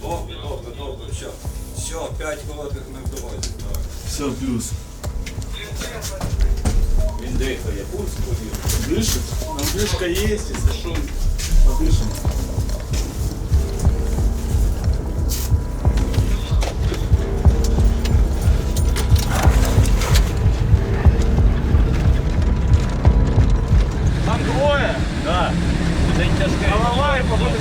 Добре, добре, добре, все. Все, п'ять коротких ми в дорозі. Так. Все, плюс. Він дихає, пульс повів. Дышит? Андрюшка есть, если что, подышим. Там двое? Да. День тяжкий. Голова и походу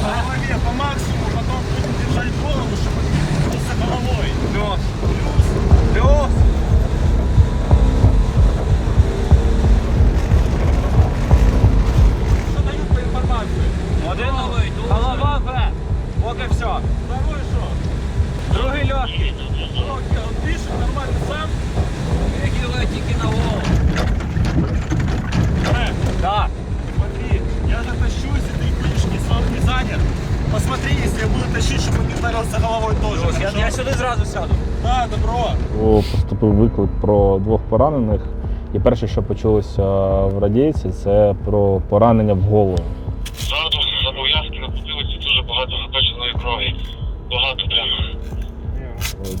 По голове по максимуму, потом будем держать голову, чтобы не головой. Плюс. Плюс. Що я буду тащить, чтобы он не ударился головой тоже. Я, я сюди зразу сяду. Да, добро. О, Поступив виклик про двох поранених. І перше, що почулося в радійці, це про поранення в голову. Ззаду зобов'язки на потилиці дуже багато запеченої крові. Багато прямо.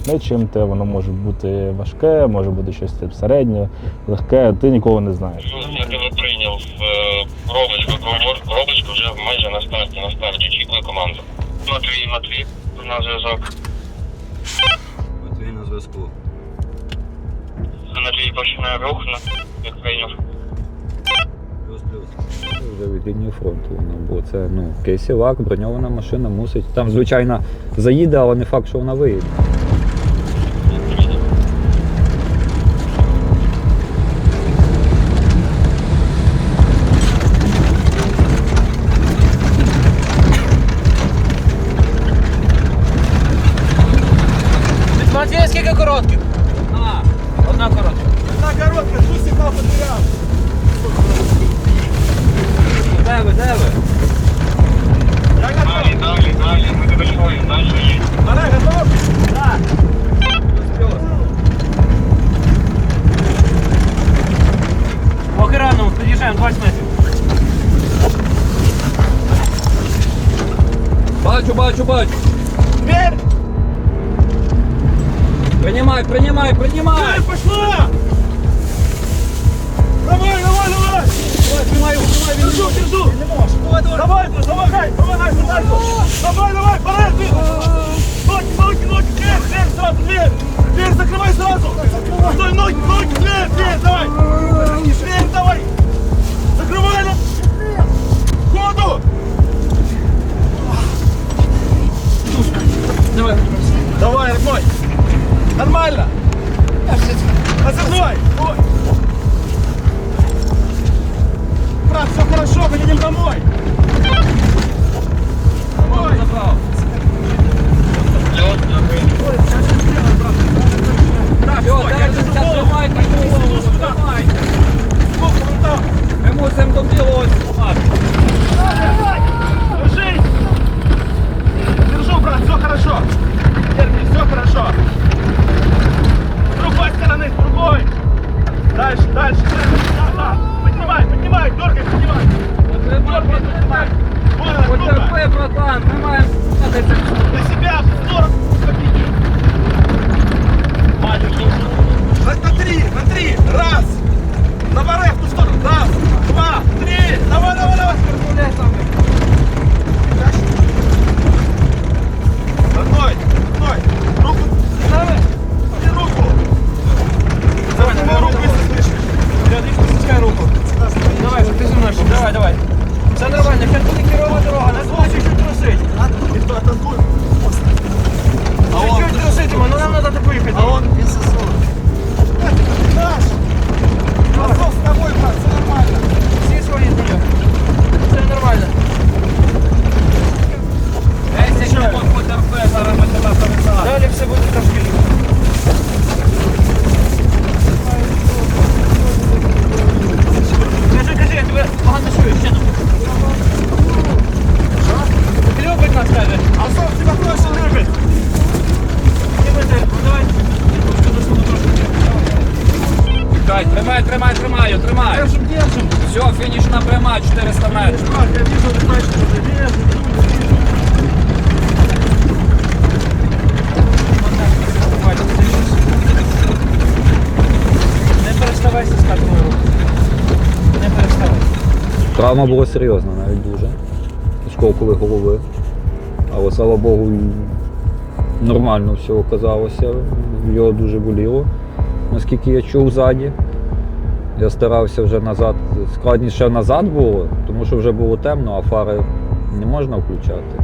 Не чим те воно може бути важке, може бути щось середнє, легке, ти ніколи не знаєш. На зв'язок. Матвій на зв'язку. Матвій починає рух, на- як прийняв. Плюс-плюс. Вже від лінії фронту вона, бо це ну, кейсівак, броньована машина мусить. Там, звичайно, заїде, але не факт, що вона виїде. Бачу, бачу, бачу. Дверь! Принимай, принимай, принимай. Дверь пошла! Давай, давай, давай! Тримай, тримай, Держу, держу! Давай, помогай, помогай, помогай! Давай, давай, порежь! Ноги, ноги, ноги, дверь, дверь сразу, дверь! Дверь закрывай сразу! Стой, ноги, ноги, дверь, дверь, давай! Дверь Нормально! Озорной! Ой! Брат, все хорошо, мы едем домой! Домой! Ляп, 40 копійок. Майже На три, на три, раз. На варехту сторону, раз, два, три. Давай, давай, давай. Все, фінішна пряма, 400 метрів. Так, я вижу, не знаю, що це. Не переставайся з. Не переставай. Травма була серйозна, навіть дуже. Осколкові голови. Але слава Богу, нормально все оказалося. Його дуже боліло, наскільки я чув ззаді. Я старався вже назад. Складніше назад було, тому що вже було темно, а фари не можна включати.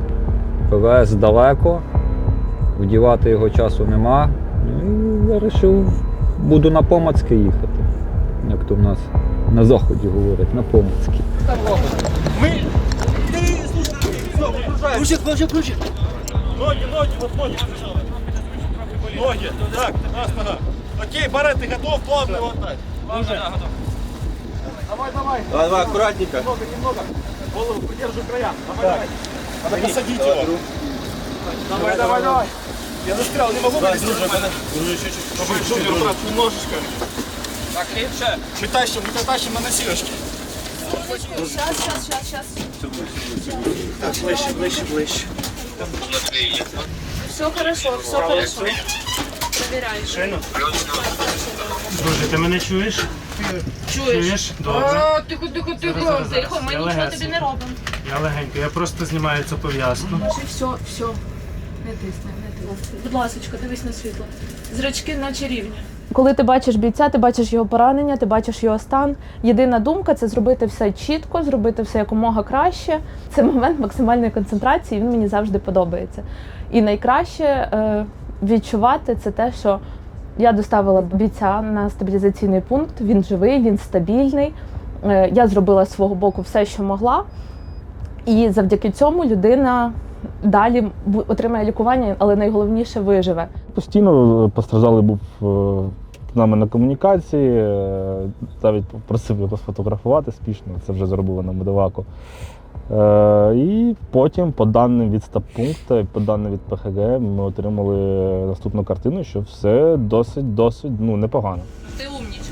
ПВС далеко, вдівати його часу нема. Ну і вирішив, буду на Помацьке їхати. Як то в нас на заході говорять, на Помацьке. Ми... Ти, слушай, все. Ключик, ключик, ключик. Ноги, ноги, вот ноги. Ноги, так, нога. Окей, Барет, ты готов плавно мотать? Уже. Давай, давай. Давай, давай, аккуратненько. Немного, немного. Голову придерживай края. Давай, давай. Надо посадить его. Давай, давай, давай. Я застрял, не могу вылезти. Дружи, брат, немножечко. Так, ліпше. Мы тащим, мы тащим на носилочке. Сейчас, сейчас, сейчас, сейчас. Так, ближче, ближче, ближче. Все хорошо, все хорошо. Проверяешь. Шину. Друже, ти мене чуєш? Чуєш? Чуєш? Добре. О, тихо, тихо, тихо. зараз, Тихо, ми я нічого легесенько. тобі не робимо. Я легенько, я просто знімаю цю пов'язку. Може, все, все. Не тисни, не тисни. Будь ласка, дивись на світло. Зрачки наче рівні. Коли ти бачиш бійця, ти бачиш його поранення, ти бачиш його стан. Єдина думка це зробити все чітко, зробити все якомога краще. Це момент максимальної концентрації. Він мені завжди подобається. І найкраще е, відчувати це те, що я доставила бійця на стабілізаційний пункт. Він живий, він стабільний. Е, я зробила з свого боку все, що могла. І завдяки цьому людина далі отримає лікування, але найголовніше виживе. Постійно постраждалий був е, з нами на комунікації, е, навіть просив його сфотографувати спішно, це вже зробили на медоваку. Е, І потім, по даним від стаб-пункту, і по даним від ПХГ, ми отримали наступну картину, що все досить, досить ну, непогано. Ти умнічка.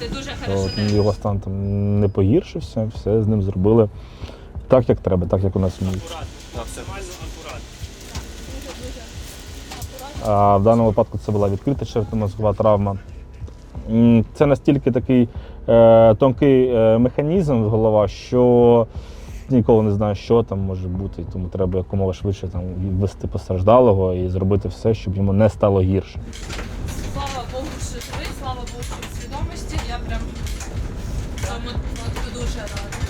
Ти дуже От, його стан там не погіршився, все з ним зробили так, як треба, так, як у нас вміють. А в даному випадку це була відкрита черепно-мозгова травма. Це настільки такий е, тонкий е, механізм голова, що ніколи не знаю, що там може бути, тому треба якомога швидше там ввести постраждалого і зробити все, щоб йому не стало гірше. Слава Богу, що живий, слава Богу, що в свідомості. Я прям цьому дуже рада.